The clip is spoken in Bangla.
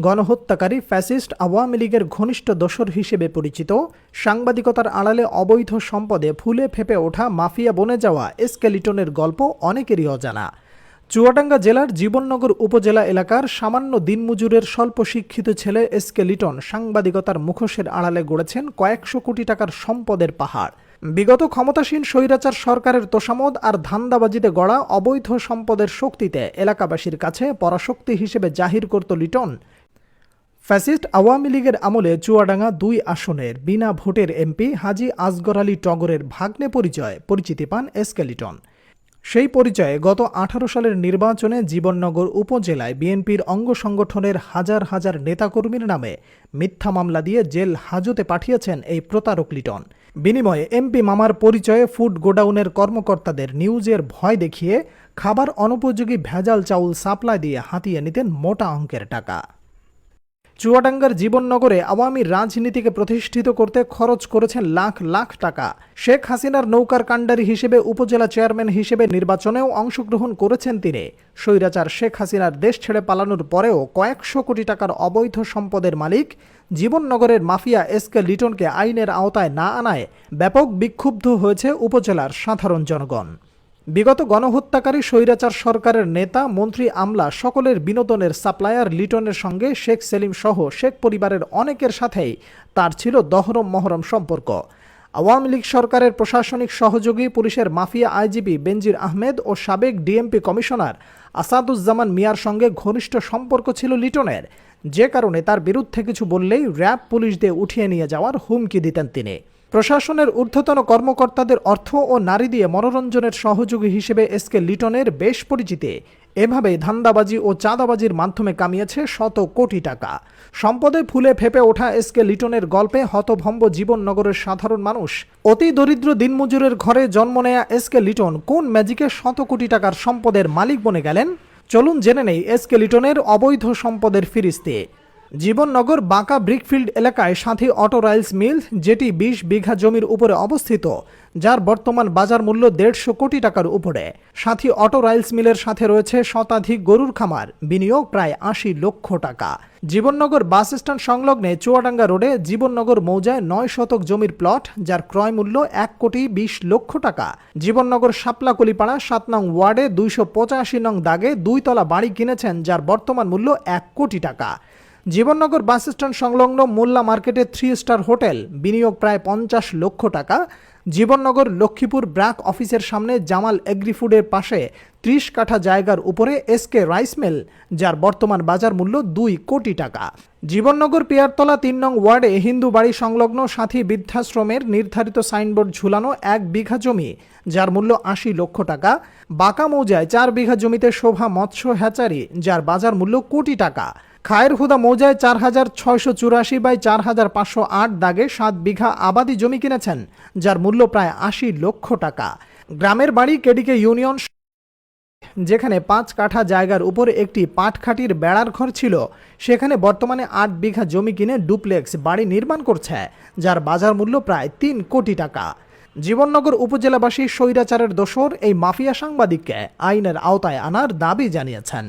গণহত্যাকারী ফ্যাসিস্ট আওয়ামী লীগের ঘনিষ্ঠ দোসর হিসেবে পরিচিত। সাংবাদিকতার আড়ালে অবৈধ সম্পদে ফুলে ফেপে ওঠা মাফিয়া বনে যাওয়া এসকেলিটনের গল্প অনেকেরই অজানা। চুয়াডাঙ্গা জেলার জীবননগর উপজেলা এলাকার সামান্য দিনমজুরের স্বল্প শিক্ষিত ছেলে এসকে লিটন সাংবাদিকতার মুখোশের আড়ালে গড়েছেন কয়েকশো কোটি টাকার সম্পদের পাহাড়। বিগত ক্ষমতাসীন স্বৈরাচার সরকারের তোষামদ আর ধান্দাবাজিতে গড়া অবৈধ সম্পদের শক্তিতে এলাকাবাসীর কাছে পরাশক্তি হিসেবে জাহির করত লিটন। ফ্যাসিস্ট আওয়ামী লীগের আমলে চুয়াডাঙ্গা দুই আসনের বিনা ভোটের এমপি হাজি আসগর আলী টগরের ভাগ্নে পরিচয় পরিচিতি পান এসকেলিটন সেই পরিচয়ে গত আঠারো সালের নির্বাচনে জীবননগর উপজেলায় বিএনপির অঙ্গ সংগঠনের হাজার হাজার নেতাকর্মীর নামে মিথ্যা মামলা দিয়ে জেল হাজতে পাঠিয়েছেন এই প্রতারক লিটন। বিনিময়ে এমপি মামার পরিচয়ে ফুড গোডাউনের কর্মকর্তাদের নিউজের ভয় দেখিয়ে খাবার অনুপযোগী ভেজাল চাউল সাপ্লাই দিয়ে হাতিয়ে নিতেন মোটা অঙ্কের টাকা। চুয়াডাঙ্গার জীবননগরে আওয়ামী রাজনীতিকে প্রতিষ্ঠিত করতে খরচ করেছেন লাখ লাখ টাকা। শেখ হাসিনার নৌকার কাণ্ডারি হিসেবে উপজেলা চেয়ারম্যান হিসেবে নির্বাচনেও অংশগ্রহণ করেছেন তিনি। স্বৈরাচার শেখ হাসিনার দেশ ছেড়ে পালানোর পরেও কয়েকশো কোটি টাকার অবৈধ সম্পদের মালিক জীবননগরের মাফিয়া এস কে লিটনকে আইনের আওতায় না আনায় ব্যাপক বিক্ষুব্ধ হয়েছে উপজেলার সাধারণ জনগণ। বিগত গণহত্যাকারী স্বৈরাচার সরকারের নেতা, মন্ত্রী আমলা সকলের বিনোদনের সাপ্লায়ার লিটনের সঙ্গে শেখ সেলিম সহ শেখ পরিবারের অনেকের সাথেই তার ছিল দহরম মহরম সম্পর্ক। আওয়ামী লীগ সরকারের প্রশাসনিক সহযোগী পুলিশের মাফিয়া আইজিপি বেনজির আহমেদ ও সাবেক ডিএমপি কমিশনার আসাদুজ্জামান মিয়ার সঙ্গে ঘনিষ্ঠ সম্পর্ক ছিল লিটনের। যে কারণে তার বিরুদ্ধে কিছু বললেই র্যাব পুলিশ দিয়ে উঠিয়ে নিয়ে যাওয়ার হুমকি দিতেন তিনি। প্রশাসনের ঊর্ধ্বতন কর্মকর্তাদের অর্থ ও নারী দিয়ে মনোরঞ্জনের সহযোগী হিসেবে এসকে লিটনের বেশ পরিচিতি। এভাবে ধান্দাবাজি ও চাঁদাবাজির মাধ্যমে কামিয়েছে শত কোটি টাকা। সম্পদে ফুলে ফেপে ওঠা এসকে লিটনের গল্পে হতভম্ব জীবননগরের সাধারণ মানুষ, অতি দরিদ্র দিনমজুরের ঘরে জন্ম নেয়া এসকে লিটন কোন ম্যাজিকে শত কোটি টাকার সম্পদের মালিক বনে গেলেন? চলুন জেনে নেই এসকে লিটনের অবৈধ সম্পদের ফিরিস্তে। জীবননগর বাঁকা ব্রিকফিল্ড এলাকায় সাথী অটো রাইলস মিল, যেটি বিশ বিঘা জমির উপরে অবস্থিত, যার বর্তমান বাজার মূল্য দেড়শো কোটি টাকার উপরে। সাথী অটো রাইলস মিলের সাথে রয়েছে শতাধিক গরুর খামার, বিনিয়োগ প্রায় আশি লক্ষ টাকা। জীবননগর বাস স্ট্যান্ড সংলগ্নে চুয়াডাঙ্গা রোডে জীবননগর মৌজায় নয় শতক জমির প্লট, যার ক্রয় মূল্য এক কোটি বিশ লক্ষ টাকা। জীবননগর শাপলাকলিপাড়া সাত নং ওয়ার্ডে দুইশো পঁচাশি নং দাগে দুইতলা বাড়ি কিনেছেন, যার বর্তমান মূল্য এক কোটি টাকা। জীবননগর বাস স্ট্যান্ড সংলগ্ন মোল্লা মার্কেটে থ্রি স্টার হোটেল, বিনিয়োগ প্রায় পঞ্চাশ লক্ষ টাকা। জীবননগর লক্ষ্মীপুর ব্র্যাক অফিসের সামনে জামাল এগ্রিফুডের পাশে ত্রিশ কাঠা জায়গার উপরে এসকে রাইস মিল, যার বর্তমান বাজার মূল্য দুই কোটি টাকা। জীবননগর পিয়ারতলা তিন নং ওয়ার্ডে হিন্দু বাড়ি সংলগ্ন সাথী বৃদ্ধাশ্রমের নির্ধারিত সাইনবোর্ড ঝুলানো এক বিঘা জমি, যার মূল্য আশি লক্ষ টাকা। বাঁকা মৌজায় চার বিঘা জমিতে শোভা মৎস্য হ্যাচারি, যার বাজার মূল্য কোটি টাকা। খায়ের হুদা মৌজায় চার হাজার ছয়শো চুরাশি বাই চার হাজার পাঁচশো আট দাগে সাত বিঘা আবাদি জমি কিনেছেন, যার মূল্য প্রায় আশি লক্ষ টাকা। গ্রামের বাড়ি কেডিকে ইউনিয়ন যেখানে পাঁচ কাঠা জায়গার উপর একটি পাটখাটির বেড়ার ঘর ছিল, সেখানে বর্তমানে আট বিঘা জমি কিনে ডুপ্লেক্স বাড়ি নির্মাণ করছে, যার বাজার মূল্য প্রায় তিন কোটি টাকা। জীবননগর উপজেলাবাসী স্বৈরাচারের দোসর এই মাফিয়া সাংবাদিককে আইনের আওতায় আনার দাবি জানিয়েছেন।